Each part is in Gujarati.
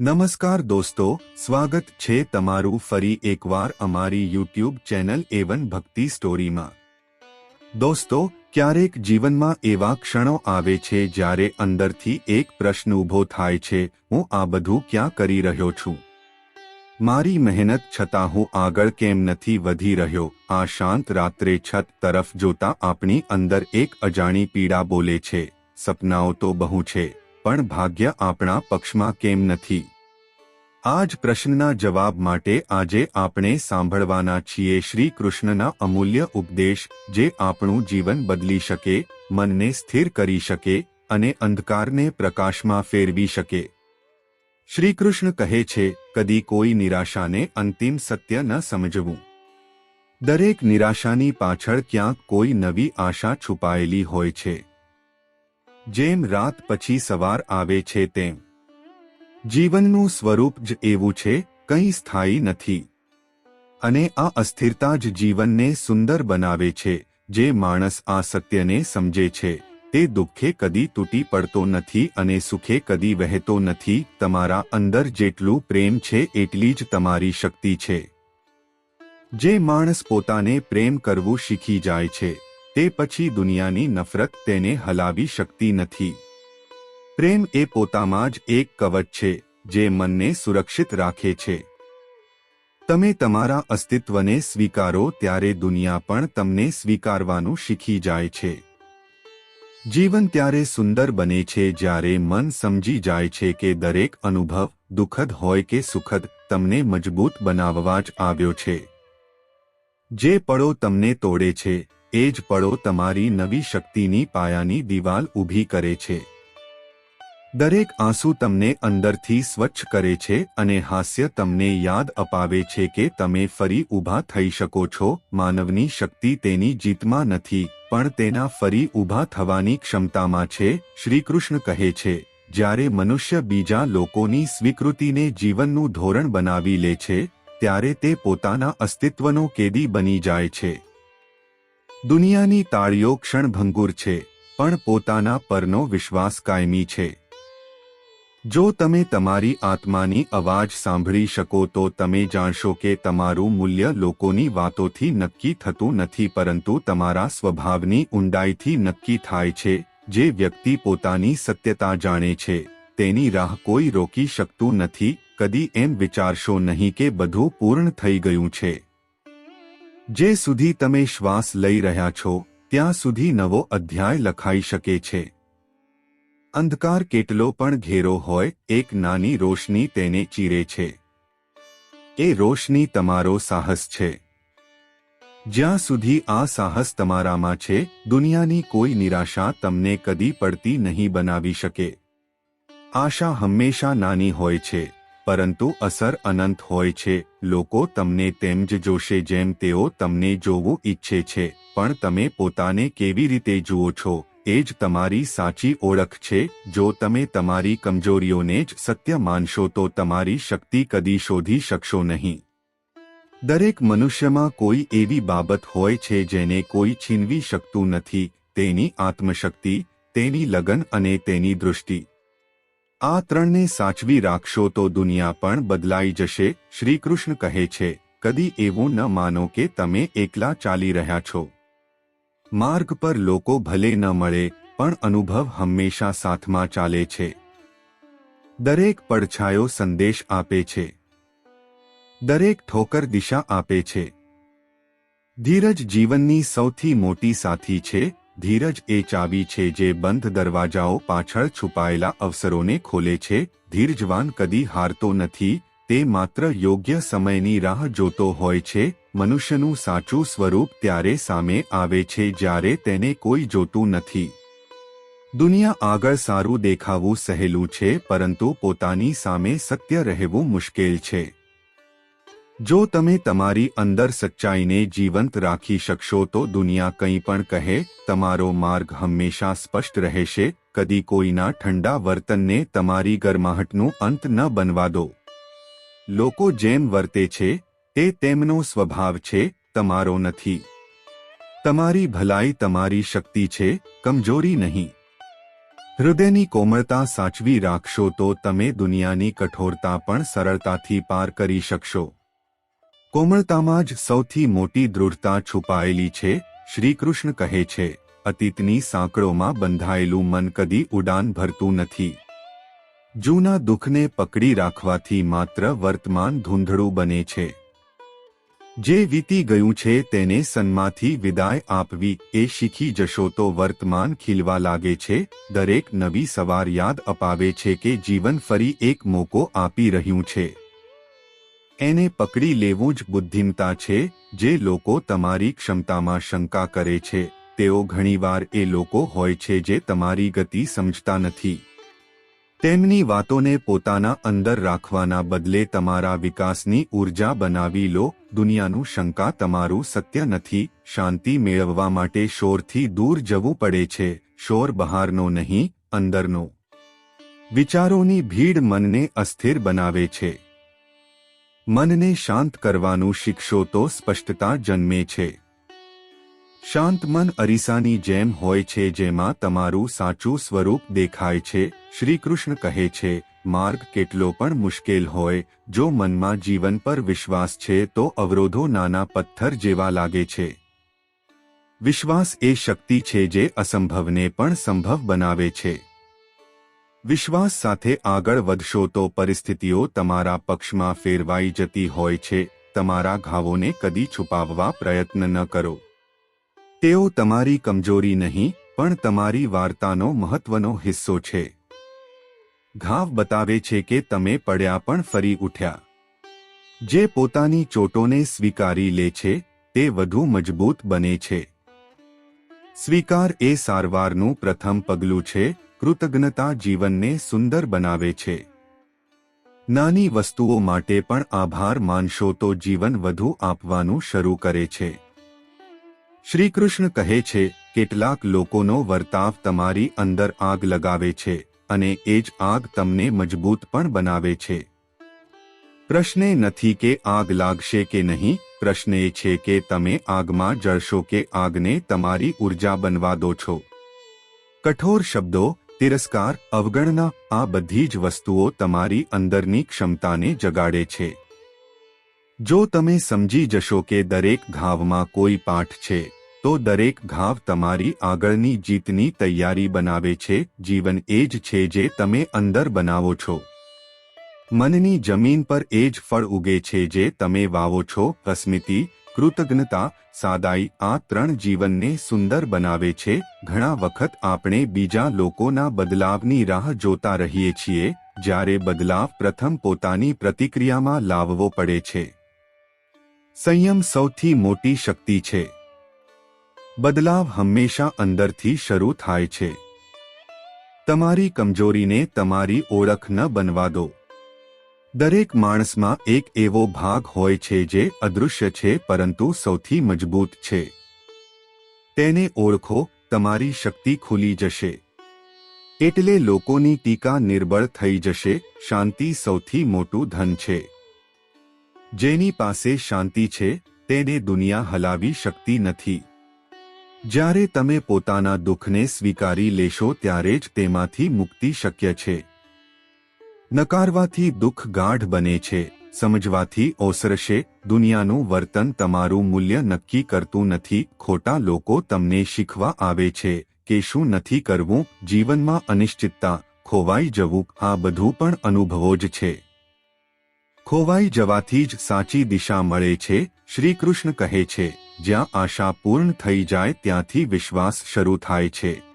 નમસ્કાર દોસ્તો, સ્વાગત છે તમારું ફરી એકવાર અમારી યુટ્યુબ ચેનલ એવન ભક્તિ સ્ટોરીમાં. દોસ્તો, ક્યારેક જીવનમાં એવા ક્ષણો આવે છે જ્યારે અંદરથી એક પ્રશ્ન ઊભો થાય છે, હું આ બધું ક્યાં કરી રહ્યો છું? મારી મહેનત છતાં હું આગળ કેમ નથી વધી રહ્યો? આ શાંત રાત્રે છત તરફ જોતા આપણી અંદર એક અજાણી પીડા બોલે છે. સપનાઓ તો બહુ છે. પણ ભાગ્ય આપણા પક્ષમાં કેમ નથી? આ જ પ્રશ્નના જવાબ માટે આજે આપણે સાંભળવાના છીએ શ્રી કૃષ્ણના અમૂલ્ય ઉપદેશ, જે આપણું જીવન બદલી શકે, મનને સ્થિર કરી શકે અને અંધકારને પ્રકાશમાં ફેરવી શકે. શ્રી કૃષ્ણ કહે છે, કદી કોઈ નિરાશાને અંતિમ સત્ય ન સમજવું. દરેક નિરાશાની પાછળ ક્યાંક કોઈ નવી આશા છુપાયેલી હોય છે. જેમ રાત પછી સવાર આવે છે તેમ. જીવનનું સ્વરૂપ જ એવું છે, કંઈ સ્થાયી નથી. અને આ અસ્થિરતા જ જીવનને સુંદર બનાવે છે, જે માણસ આ સત્યને સમજે છે, તે દુઃખે કદી તૂટી પડતો નથી અને સુખે કદી વહેતો નથી, તમારા અંદર જેટલું પ્રેમ છે એટલી જ તમારી શક્તિ છે. જે માણસ પોતાને પ્રેમ કરવું શીખી જાય છે તે પછી દુનિયાની નફરત તેને હલાવી શકતી નથી. પ્રેમ એ પોતામાં જ એક કવચ છે, જે મનને સુરક્ષિત રાખે છે. તમે તમારા અસ્તિત્વને સ્વીકારો ત્યારે દુનિયા પણ તમને સ્વીકારવાનું શીખી જાય છે. જીવન ત્યારે સુંદર બને છે જ્યારે મન સમજી જાય છે કે દરેક અનુભવ દુઃખદ હોય કે સુખદ તમને મજબૂત બનાવવા જ આવ્યો છે. જે પળો તમને તોડે છે એ જ પળો તમારી નવી શક્તિની પાયાની દિવાલ ઊભી કરે છે. દરેક આંસુ તમને અંદરથી સ્વચ્છ કરે છે અને હાસ્ય તમને યાદ અપાવે છે કે તમે ફરી ઊભા થઈ શકો છો. માનવની શક્તિ તેની જીતમાં નથી, પણ તેના ફરી ઊભા થવાની ક્ષમતામાં છે, શ્રીકૃષ્ણ કહે છે. જ્યારે મનુષ્ય બીજા લોકોની સ્વીકૃતિને જીવનનું ધોરણ બનાવી લે છે, ત્યારે તે પોતાના અસ્તિત્વનો કેદી બની જાય છે. દુનિયાની તાળીઓ ક્ષણભંગુર છે, પણ પોતાના પરનો વિશ્વાસ કાયમી છે. જો તમે તમારી આત્માની અવાજ સાંભળી શકો તો તમે જાણશો કે તમારું મૂલ્ય લોકોની વાતોથી નક્કી થતું નથી પરંતુ તમારા સ્વભાવની ઊંડાઈથી નક્કી થાય છે, જે વ્યક્તિ પોતાની સત્યતા જાણે છે, તેની રાહ કોઈ રોકી શકતું નથી, કદી એમ વિચારશો નહીં કે બધું પૂર્ણ થઈ ગયું છે. જે સુધી તમે શ્વાસ લઈ રહ્યા છો, ત્યાં સુધી નવો અધ્યાય લખાઈ શકે છે. અંધકાર કેટલો પણ ઘેરો હોય, એક નાની રોશની તેને ચીરે છે. એ રોશની તમારો સાહસ છે. જ્યાં સુધી આ સાહસ તમારામાં છે, દુનિયાની કોઈ નિરાશા તમને કદી પડતી નહીં બનાવી શકે. આશા હંમેશા નાની હોય છે. પરંતુ અસર અનંત હોય છે. લોકો તમને તેમ જ જોશે જેમ તેઓ તમને જોવું ઈચ્છે છે, પણ તમે પોતાને કેવી રીતે જુઓ છો, એ જ તમારી સાચી ઓળખ છે. જો તમે તમારી કમજોરીઓને જ સત્ય માનશો તો તમારી શક્તિ કદી શોધી શકશો નહીં. દરેક મનુષ્યમાં કોઈ એવી બાબત હોય છે જેને કોઈ છીનવી શકતું નથી, તેની આત્મશક્તિ, તેની લગન અને તેની દૃષ્ટિ. આ ત્રણને સાચવી રાખશો તો દુનિયા પણ બદલાઈ જશે, શ્રીકૃષ્ણ કહે છે, કદી એવું ન માનો કે તમે એકલા ચાલી રહ્યા છો. માર્ગ પર લોકો ભલે ન મળે, પણ અનુભવ હંમેશા સાથમાં ચાલે છે. દરેક પડછાયો સંદેશ આપે છે. દરેક ઠોકર દિશા આપે છે. ધીરજ જીવનની સૌથી મોટી સાથી છે ધીરજ એ ચાવી છે જે બંધ દરવાજાઓ પાછળ છુપાયેલા અવસરોને ખોલે છે. ધીરજવાન કદી હારતો નથી, તે માત્ર યોગ્ય સમયની રાહ જોતો હોય છે. મનુષ્યનું સાચું સ્વરૂપ ત્યારે સામે આવે છે જ્યારે તેને કોઈ જોતું નથી. દુનિયા આગળ સારું દેખાવું સહેલું છે, પરંતુ પોતાની સામે સત્ય રહેવું મુશ્કેલ છે. જો તમે તમારી અંદર સચ્ચાઈને જીવંત રાખી શકશો તો દુનિયા કંઈ પણ કહે, તમારો માર્ગ હંમેશા સ્પષ્ટ રહેશે, કદી કોઈના ઠંડા વર્તનને તમારી ગરમાહટનું અંત ન બનવા દો. લોકો જેમ વર્તે છે, તે તેમનો સ્વભાવ છે, તમારો નથી. તમારી ભલાઈ તમારી શક્તિ છે, કમજોરી નહીં. હૃદયની કોમળતા સાચવી રાખશો તો તમે દુનિયાની કઠોરતા પણ સરળતાથી પાર કરી શકશો. કોમળતામાં જ સૌથી મોટી દૃઢતા છુપાયેલી છે, શ્રીકૃષ્ણ કહે છે, અતીતની સાંકળોમાં બંધાયેલું મન કદી ઉડાન ભરતું નથી. જૂના દુઃખને પકડી રાખવાથી માત્ર વર્તમાન ધૂંધળું બને છે. જે વીતી ગયું છે તેને સન્માથી વિદાય આપવી, એ શીખી જશો તો વર્તમાન ખીલવા લાગે છે, દરેક નવી સવાર યાદ અપાવે છે કે જીવન ફરી એક મોકો આપી રહ્યું છે. એને પકડી લેવું જ બુદ્ધિમતા છે, જે લોકો તમારી ક્ષમતામાં શંકા કરે છે. તેઓ ઘણીવાર એ લોકો હોય છે જે તમારી ગતિ સમજતા નથી. તેમની વાતોને પોતાના અંદર રાખવાના બદલે તમારા વિકાસની ઊર્જા બનાવી લો. દુનિયાનું શંકા તમારું સત્ય નથી. શાંતિ મેળવવા માટે શોરથી દૂર જવું પડે છે. શોર બહારનો નહીં, અંદરનો. વિચારોની ભીડ મનને અસ્થિર બનાવે છે. મનને શાંત કરવાનું શીખશો તો સ્પષ્ટતા જન્મે છે. શાંત મન અરીસાની જેમ હોય છે જેમાં તમારું સાચું સ્વરૂપ દેખાય છે. શ્રીકૃષ્ણ કહે છે, માર્ગ કેટલો પણ મુશ્કેલ હોય, જો મનમાં જીવન પર વિશ્વાસ છે તો અવરોધો નાના પથ્થર જેવા લાગે છે. વિશ્વાસ એ શક્તિ છે જે અસંભવને પણ સંભવ બનાવે છે. વિશ્વાસ સાથે આગળ વધશો તો પરિસ્થિતિઓ તમારા પક્ષમાં ફેરવાઈ જતી હોય છે, તમારા ઘાવોને કદી છુપાવવા પ્રયત્ન ન કરો. તેઓ તમારી કમજોરી નહીં, પણ તમારી વાર્તાનો મહત્વનો હિસ્સો છે. ઘાવ બતાવે છે કે તમે પડ્યા પણ ફરી ઉઠ્યા. જે પોતાની ચોટોને સ્વીકારી લે છે, તે વધુ મજબૂત બને છે. સ્વીકાર એ સારવારનું પ્રથમ પગલું છે કૃતજ્ઞતા જીવનને સુંદર બનાવે છે. નાની વસ્તુઓ માટે પણ આભાર માનશો તો જીવન વધુ આપવાનું શરૂ કરે છે. શ્રીકૃષ્ણ કહે છે, કેટલાક લોકોનો વર્તાવ તમારી અંદર આગ લગાવે છે અને એ જ આગ તમને મજબૂત પણ બનાવે છે. પ્રશ્ન નથી કે આગ લાગશે કે નહીં, પ્રશ્ન એ છે કે તમે આગમાં જળશો કે આગને તમારી ઊર્જા બનવા દો છો. કઠોર શબ્દો તિરસ્કાર, અવગણના, આ બધી જ વસ્તુઓ તમારી અંદરની ક્ષમતાને જગાડે છે. જો તમે સમજી જશો કે દરેક ઘાવમાં કોઈ પાઠ છે, તો દરેક ઘાવ તમારી આગળની જીતની તૈયારી બનાવે છે, જીવન એ જ છે જે તમે અંદર બનાવો છો. મનની જમીન પર એ જ ફળ ઉગે છે જે તમે વાવો છો, અસ્મિતિ કૃતજ્ઞતા સાદાઈ આ ત્રણ જીવનને સુંદર બનાવે છે. ઘણા વખત આપણે બીજા લોકોના બદલાવની રાહ જોતા રહીએ છીએ, જ્યારે બદલાવ પ્રથમ પોતાની પ્રતિક્રિયામાં લાવવો પડે છે. સંયમ સૌથી મોટી શક્તિ છે. બદલાવ હંમેશા અંદરથી શરૂ થાય છે. તમારી કમજોરીને તમારી ઓળખ ન બનવા દો. દરેક માણસમાં એક એવો ભાગ હોય છે જે અદૃશ્ય છે પરંતુ સૌથી મજબૂત છે. તેને ઓળખો, તમારી શક્તિ ખુલી જશે. એટલે લોકોની ટીકા નિર્બળ થઈ જશે, શાંતિ સૌથી મોટું ધન છે. જેની પાસે શાંતિ છે, તેને દુનિયા હલાવી શકતી નથી. જ્યારે તમે પોતાના દુઃખને સ્વીકારી લેશો ત્યારે જ તેમાંથી મુક્તિ શક્ય છે. નકારવાથી દુઃખ ગાઢ બને છે, સમજવાથી ઓસરશે, દુનિયાનું વર્તન તમારું મૂલ્ય નક્કી કરતું નથી, ખોટા લોકો તમને શીખવા આવે છે કે શું નથી કરવું, જીવનમાં અનિશ્ચિતતા, ખોવાઈ જવું, આ બધું પણ અનુભવો જ છે. ખોવાઈ જવાથી જ સાચી દિશા મળે છે, શ્રીકૃષ્ણ કહે છે, જ્યાં આશા પૂર્ણ થઈ જાય ત્યાંથી વિશ્વાસ શરૂ થાય છે.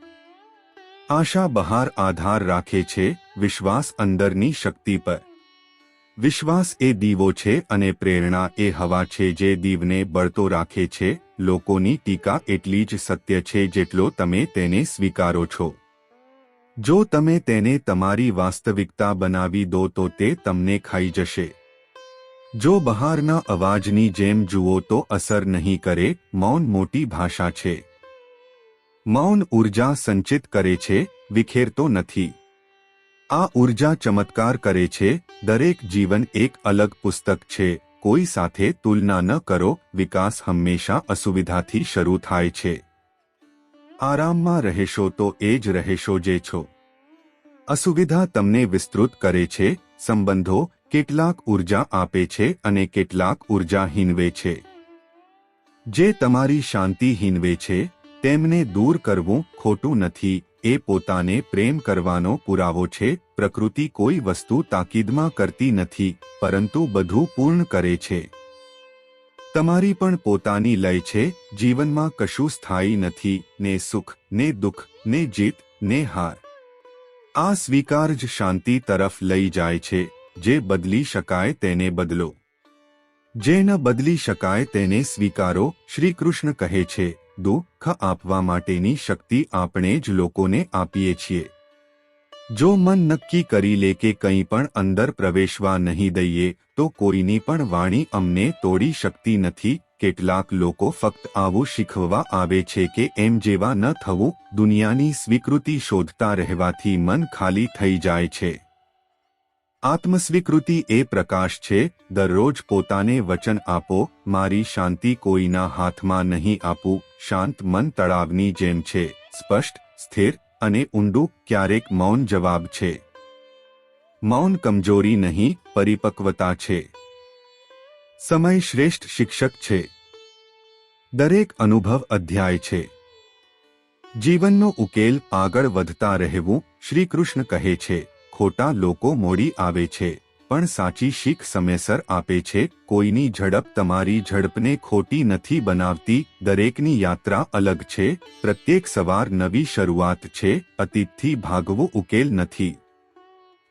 આશા બહાર આધાર રાખે છે વિશ્વાસ અંદરની શક્તિ પર. વિશ્વાસ એ દીવો છે અને પ્રેરણા એ હવા છે જે દીવને બળતો રાખે છે, લોકોની ટીકા એટલી જ સત્ય છે જેટલો તમે તેને સ્વીકારો છો. જો તમે તેને તમારી વાસ્તવિકતા બનાવી દો તો તે તમને ખાઈ જશે. જો બહારના અવાજની જેમ જુઓ તો અસર નહીં કરે, મૌન મોટી ભાષા છે. મૌન ઊર્જા સંચિત કરે છે, વિખેરતો નથી. આ ઊર્જા ચમત્કાર કરે છે, દરેક જીવન એક અલગ પુસ્તક છે, કોઈ સાથે તુલના ન કરો, વિકાસ હંમેશા અસુવિધાથી શરૂ થાય છે. આરામમાં રહેશો તો એ જ રહેશો જે છો. અસુવિધા તમને વિસ્તૃત કરે છે, સંબંધો કેટલાક ઊર્જા આપે છે અને કેટલાક ઊર્જા હિનવે છે. જે તમારી શાંતિ હિનવે છે તેમને દૂર કરવું ખોટું નથી. એ પોતાને પ્રેમ કરવાનો પુરાવો છે. પ્રકૃતિ કોઈ વસ્તુ તાકીદમાં કરતી નથી, પરંતુ બધું પૂર્ણ કરે છે. તમારી પણ પોતાની લય છે. જીવનમાં કશું સ્થાયી નથી, ને સુખ, ને દુઃખ, ને જીત, ને હાર. આ સ્વીકાર જ શાંતિ તરફ લઈ જાય છે. જે બદલી શકાય તેને બદલો. જે ન બદલી શકાય તેને સ્વીકારો. શ્રી કૃષ્ણ કહે છે દુઃખ આપવા માટેની શક્તિ આપણે જ લોકોને આપીએ છીએ. જો મન નક્કી કરી લે કે કંઈ પણ અંદર પ્રવેશવા નહીં દઈએ, તો કોઈની પણ વાણી અમને તોડી શકતી નથી. કેટલાક લોકો ફક્ત આવું શીખવવા આવે છે કે એમ જેવા ન થવું, દુનિયાની સ્વીકૃતિ શોધતા રહેવાથી મન ખાલી થઈ જાય છે. આત્મસ્વીકૃતિ એ પ્રકાશ છે, દરરોજ પોતાને વચન આપો, મારી શાંતિ કોઈના હાથમાં નહીં આપું, શાંત મન તળાવની જેમ છે, સ્પષ્ટ, સ્થિર અને ઊંડું ક્યારેક મૌન જવાબ છે. મૌન કમજોરી નહીં, પરિપક્વતા છે. સમય શ્રેષ્ઠ શિક્ષક છે. દરેક અનુભવ અધ્યાય છે. જીવનનો ઉકેલ આગળ વધતા રહેવું શ્રી કૃષ્ણ કહે છે. ખોટા લોકો મોડી આવે છે, પણ સાચી શીખ સમયસર આપે છે, કોઈની ઝડપ તમારી ઝડપને ખોટી નથી બનાવતી, દરેકની યાત્રા અલગ છે, પ્રત્યેક સવાર નવી શરૂઆત છે, અતીતથી ભાગવું ઉકેલ નથી.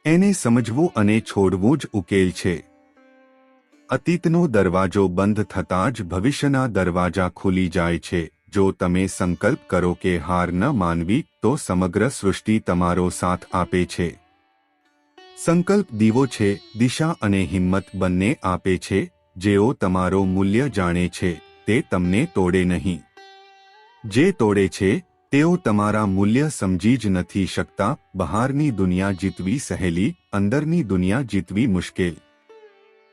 એને સમજવું અને છોડવું જ ઉકેલ છે. અતીતનો દરવાજો બંધ થતાં જ ભવિષ્યના દરવાજા ખુલી જાય છે, જો તમે સંકલ્પ કરો કે હાર ન માનવી, તો સમગ્ર સૃષ્ટિ તમારો સાથ આપે છે. સંકલ્પ દીવો છે, દિશા અને હિંમત બંને આપે છે, જેઓ તમારો મૂલ્ય જાણે છે, તે તમને તોડે નહીં. જે તોડે છે, તેઓ તમારા મૂલ્ય સમજી જ નથી શકતા, બહારની દુનિયા જીતવી સહેલી, અંદરની દુનિયા જીતવી મુશ્કેલ.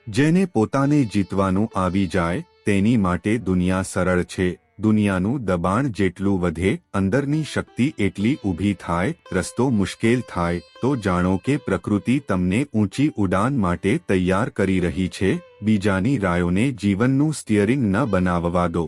જેને પોતાને જીતવાનું આવી જાય, તેની માટે દુનિયા સરળ છે દુનિયાનું દબાણ જેટલું વધે, અંદરની શક્તિ એટલી ઊભી થાય, રસ્તો મુશ્કેલ થાય, તો જાણો કે પ્રકૃતિ તમને ઊંચી ઉડાન માટે તૈયાર કરી રહી છે, બીજાની રાયોને જીવનનું સ્ટિયરિંગ ન બનાવવા દો.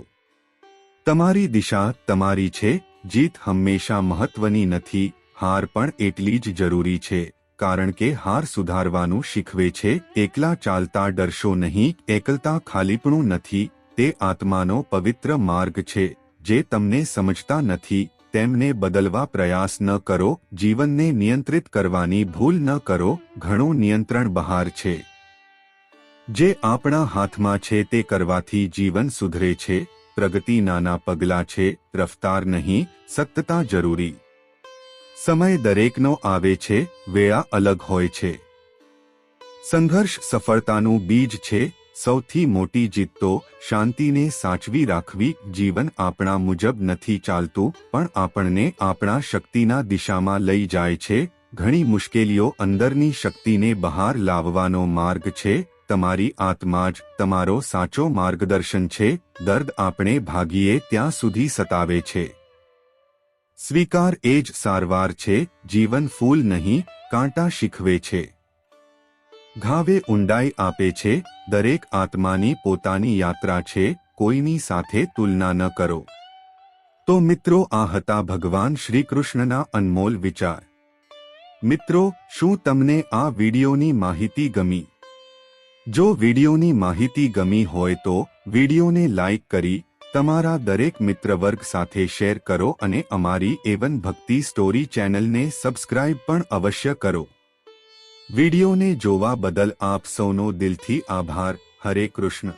તમારી દિશા તમારી છે, જીત હંમેશા મહત્વની નથી, હાર પણ એટલી જ જરૂરી છે, કારણ કે હાર સુધારવાનું શીખવે છે, એકલા ચાલતા ડરશો નહીં, એકલતા ખાલીપણું નથી તે આત્માનો પવિત્ર માર્ગ છે, જે તમને સમજતા નથી, તેમને બદલવા પ્રયાસ ન કરો, જીવનને નિયંત્રિત કરવાની ભૂલ ન કરો, ઘણું નિયંત્રણ બહાર છે. જે આપણા હાથમાં છે તે કરવાથી જીવન સુધરે છે, પ્રગતિ નાના પગલાં છે, રફતાર નહીં સતતા જરૂરી. સમય દરેકનો આવે છે, વેળા અલગ હોય છે. સંઘર્ષ સફળતાનું બીજ છે સૌથી મોટી જીત તો શાંતિને સાચવી રાખવી જીવન આપણા મુજબ નથી ચાલતું, પણ આપણને આપણા શક્તિના દિશામાં લઈ જાય છે, ઘણી મુશ્કેલીઓ અંદરની શક્તિને બહાર લાવવાનો માર્ગ છે, તમારી આત્મા જ તમારો સાચો માર્ગદર્શન છે, દર્દ આપણે ભાગીએ ત્યાં સુધી સતાવે છે. સ્વીકાર એ જ સારવાર છે, જીવન ફૂલ નહીં, કાંટા શીખવે છે. ઘાવે ઊંડાઈ આપે છે, દરેક આત્માની પોતાની યાત્રા છે, કોઈની સાથે તુલના ન કરો. તો મિત્રો, આ હતા ભગવાન શ્રી કૃષ્ણના અનમોલ વિચાર. મિત્રો, શું તમને આ વિડીયોની માહિતી ગમી? જો વિડીયોની માહિતી ગમી હોય તો વિડીયોને લાઇક કરી, તમારા દરેક મિત્રવર્ગ સાથે શેર કરો અને અમારી એવન ભક્તિ સ્ટોરી ચેનલને સબસ્ક્રાઇબ પણ અવશ્ય કરો. વિડીયોને જોવા બદલ આપ સૌનો દિલથી આભાર. હરે કૃષ્ણ.